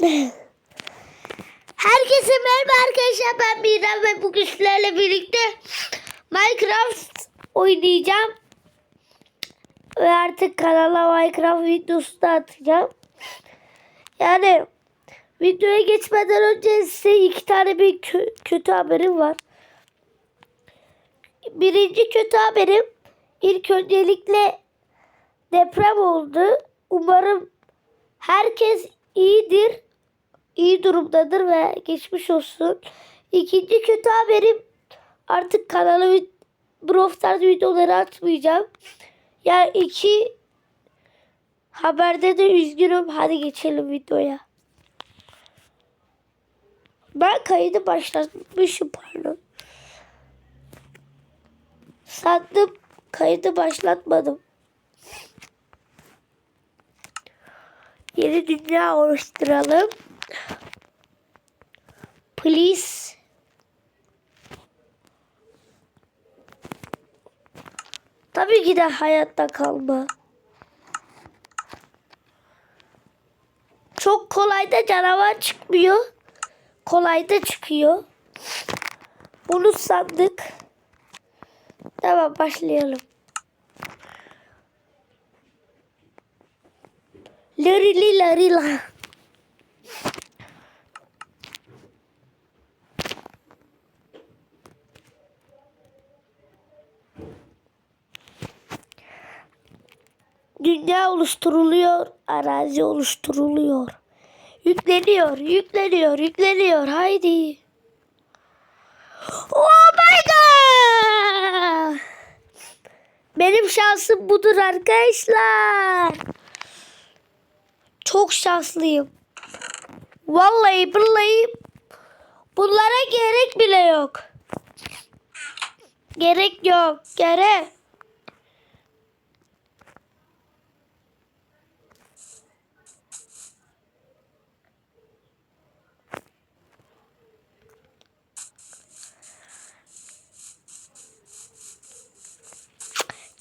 Herkese merhaba arkadaşlar ben Miran ve bugün sizlerle birlikte Minecraft oynayacağım. Ve artık kanala Minecraft videosu da atacağım. Yani videoya geçmeden önce size iki tane bir kö- kötü haberim var. Birinci kötü haberim ilk öncelikle deprem oldu. Umarım herkes iyidir iyi durumdadır ve geçmiş olsun. İkinci kötü haberim artık kanala Brawl videoları atmayacağım. Yani iki haberde de üzgünüm. Hadi geçelim videoya. Ben kaydı başlatmışım pardon. Sandım kaydı başlatmadım. Yeni dünya oluşturalım. Please. Tabii ki de hayatta kalma. Çok kolay da canavar çıkmıyor. Kolay da çıkıyor. Bunu sandık. Tamam başlayalım. Larili larila. Dünya oluşturuluyor, arazi oluşturuluyor. Yükleniyor, yükleniyor, yükleniyor. Haydi. Oh my god! Benim şansım budur arkadaşlar. Çok şanslıyım. Vallahi billahi bunlara gerek bile yok. Gerek yok. Gerek.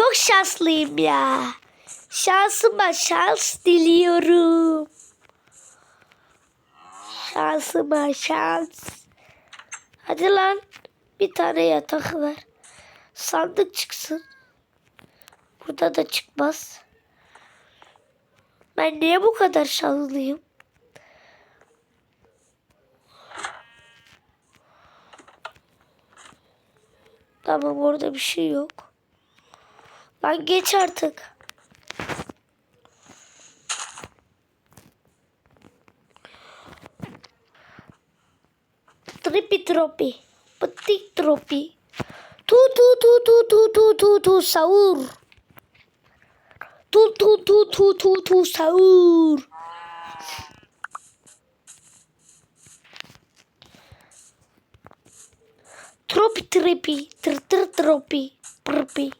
Çok şanslıyım ya. Şansıma şans diliyorum. Şansıma şans. Hadi lan bir tane yatak ver. Sandık çıksın. Burada da çıkmaz. Ben niye bu kadar şanslıyım? Tamam orada bir şey yok. Lan geç artık. Tripi tropi. Petik tropi. Tu tu tu tu tu tu tu tu sahur. Tu tu tu tu tu tu sahur. Tropi tripi. Tr tr tropi. Prpi.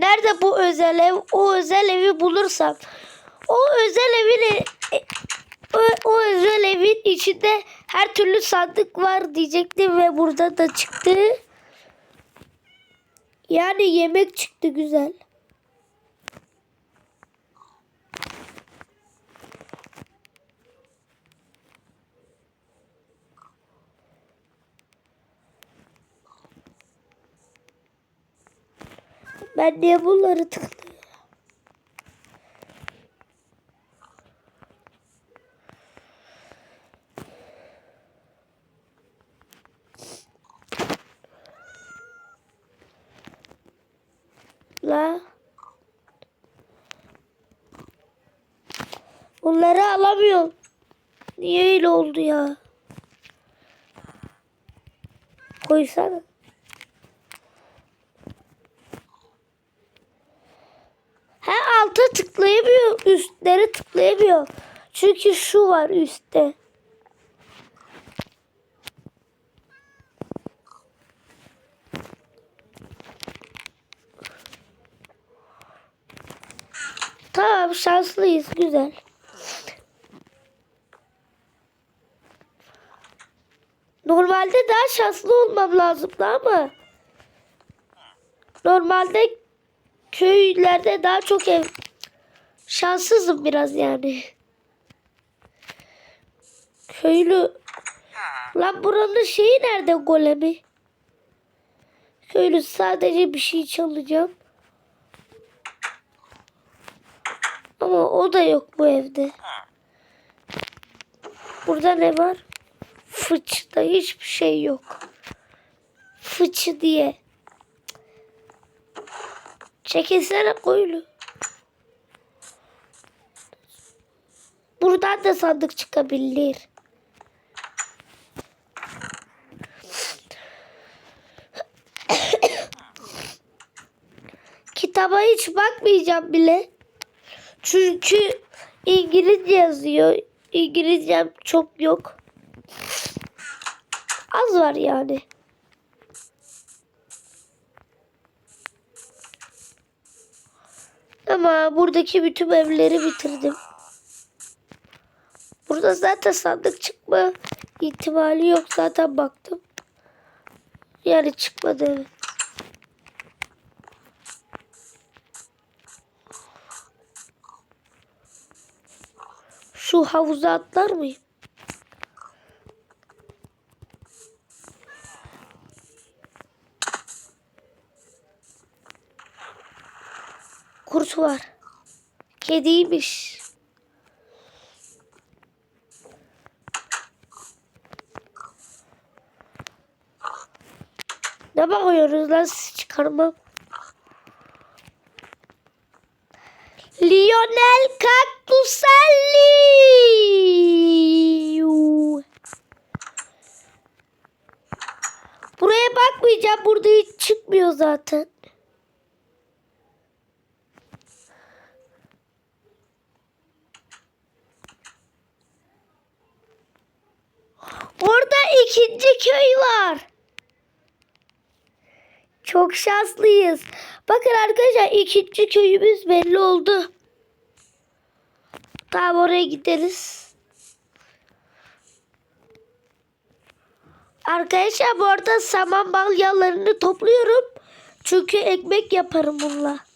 Nerede bu özel ev? O özel evi bulursam. O özel evin e- o, o özel evin içinde her türlü sandık var diyecektim ve burada da çıktı. Yani yemek çıktı güzel. Ben niye bunları tıklıyorum? La. Bunları alamıyorum. Niye öyle oldu ya? Koysana. He alta tıklayamıyor. Üstlere tıklayamıyor. Çünkü şu var üstte. Tamam şanslıyız güzel. Normalde daha şanslı olmam lazımdı ama normalde köylerde daha çok ev Şanssızım biraz yani. Köylü. Lan buranın şeyi nerede golemi? Köylü sadece bir şey çalacağım. Ama o da yok bu evde. Burada ne var? Fıçıda hiçbir şey yok. Fıçı diye. Çekilsene koyulu. Buradan da sandık çıkabilir. Kitaba hiç bakmayacağım bile. Çünkü İngilizce yazıyor. İngilizcem çok yok. Az var yani. Ama buradaki bütün evleri bitirdim. Burada zaten sandık çıkma ihtimali yok. Zaten baktım. Yani çıkmadı evet. Şu havuza atlar mıyım? Kurt var. Kediymiş. Ne bakıyoruz lan siz çıkarmam. Lionel Cactuselli. Buraya bakmayacağım. Burada hiç çıkmıyor zaten. Orada ikinci köy var. Çok şanslıyız. Bakın arkadaşlar ikinci köyümüz belli oldu. Tamam oraya gideriz. Arkadaşlar bu arada saman balyalarını topluyorum. Çünkü ekmek yaparım bununla.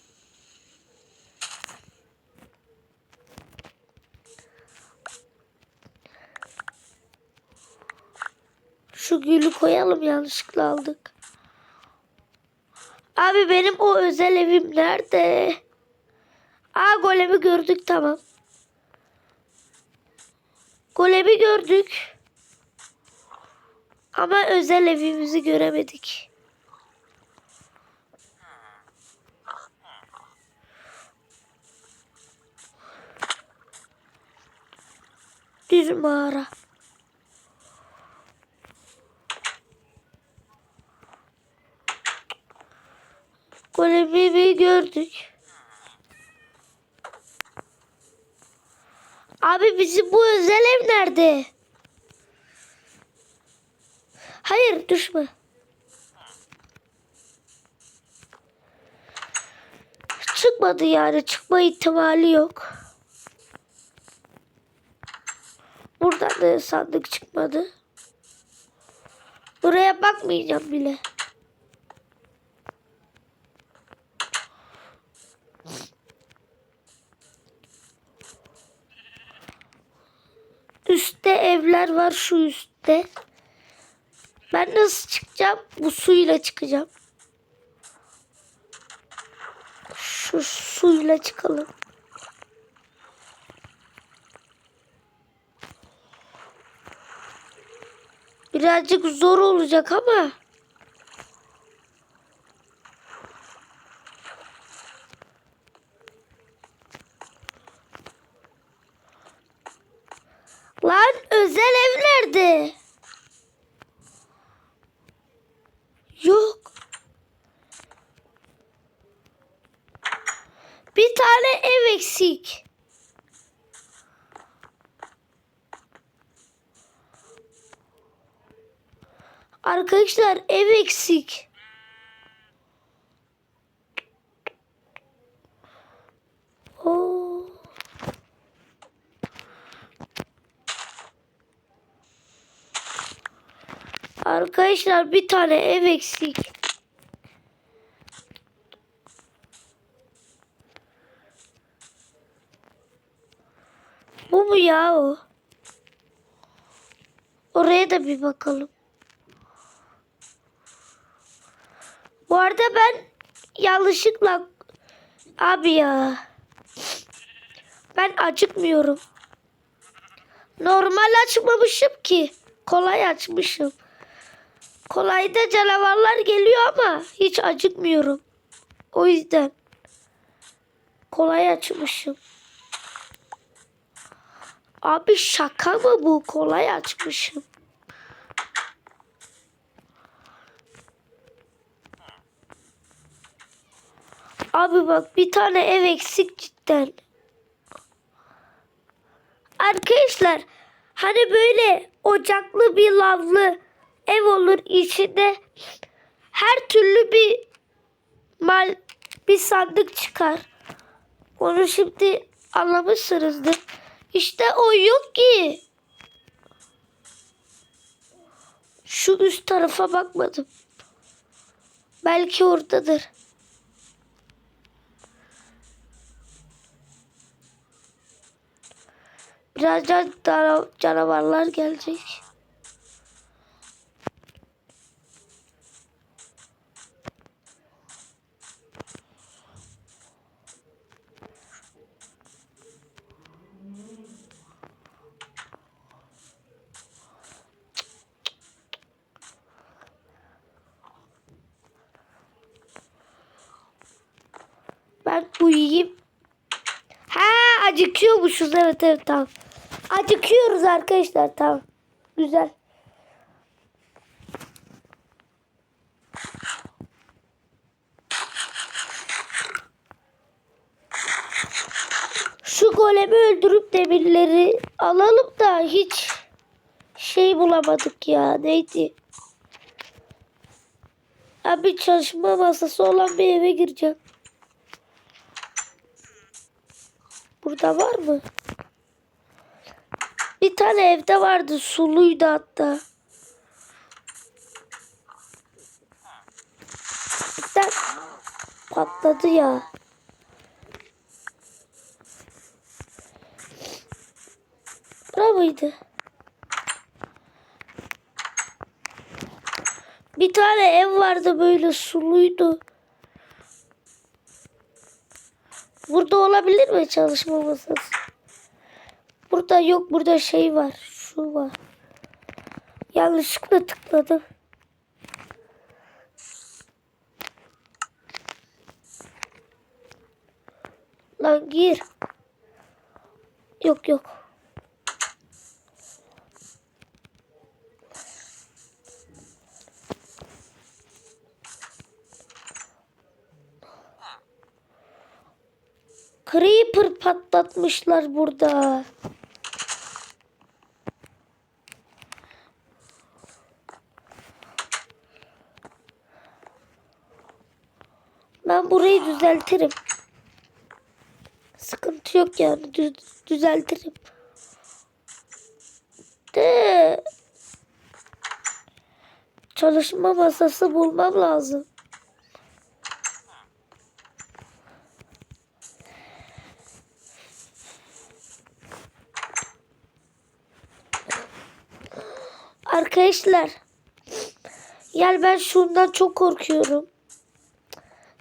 Şu gülü koyalım yanlışlıkla aldık. Abi benim o özel evim nerede? Aa golemi gördük tamam. Golemi gördük. Ama özel evimizi göremedik. Düz mağara. Golemi gördük. Abi bizim bu özel ev nerede? Hayır düşme. Çıkmadı yani çıkma ihtimali yok. Buradan da sandık çıkmadı. Buraya bakmayacağım bile. Üstte evler var şu üstte. Ben nasıl çıkacağım? Bu suyla çıkacağım. Şu suyla çıkalım. Birazcık zor olacak ama. Lan özel ev nerede? Yok. Bir tane ev eksik. Arkadaşlar ev eksik. Arkadaşlar bir tane ev eksik. Bu mu ya o? Oraya da bir bakalım. Bu arada ben yanlışlıkla abi ya ben acıkmıyorum. Normal açmamışım ki. Kolay açmışım. Kolayda canavarlar geliyor ama hiç acıkmıyorum. O yüzden kolay açmışım. Abi şaka mı bu? Kolay açmışım. Abi bak bir tane ev eksik cidden. Arkadaşlar hani böyle ocaklı bir lavlı ev olur içinde her türlü bir mal bir sandık çıkar. Onu şimdi anlamışsınızdır. İşte o yok ki. Şu üst tarafa bakmadım. Belki oradadır. Birazdan cana- canavarlar gelecek. Ben uyuyayım. Ha acıkıyormuşuz evet evet tamam. Acıkıyoruz arkadaşlar tamam. Güzel. Şu golemi öldürüp demirleri alalım da hiç şey bulamadık ya. Neydi? Abi çalışma masası olan bir eve gireceğim. Burada var mı? Bir tane evde vardı. Suluydu hatta. Cidden patladı ya. Bura mıydı? Bir tane ev vardı böyle suluydu. Burada olabilir mi çalışma masası? Burada yok. Burada şey var. Şu var. Yanlışlıkla tıkladım. Lan gir. Yok yok. Creeper patlatmışlar burada. Ben burayı düzeltirim. Sıkıntı yok yani düz, düzeltirim. De çalışma masası bulmam lazım. Arkadaşlar. Yani ben şundan çok korkuyorum.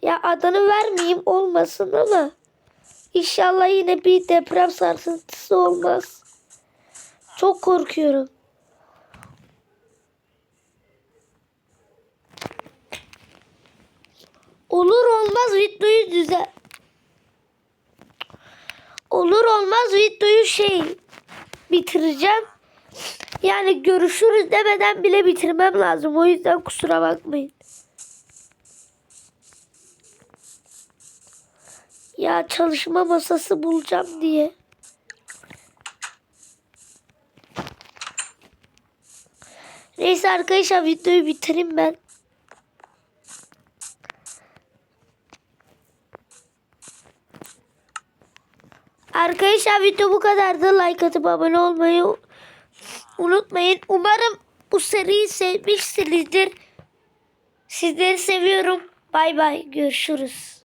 Ya adını vermeyeyim olmasın ama inşallah yine bir deprem sarsıntısı olmaz. Çok korkuyorum. Olur olmaz videoyu düzel. Olur olmaz videoyu şey bitireceğim. Yani görüşürüz demeden bile bitirmem lazım. O yüzden kusura bakmayın. Ya çalışma masası bulacağım diye. Neyse arkadaşlar videoyu bitireyim ben. Arkadaşlar video bu kadardı. Like atıp abone olmayı unutmayın. Umarım bu seriyi sevmişsinizdir. Sizleri seviyorum. Bay bay. Görüşürüz.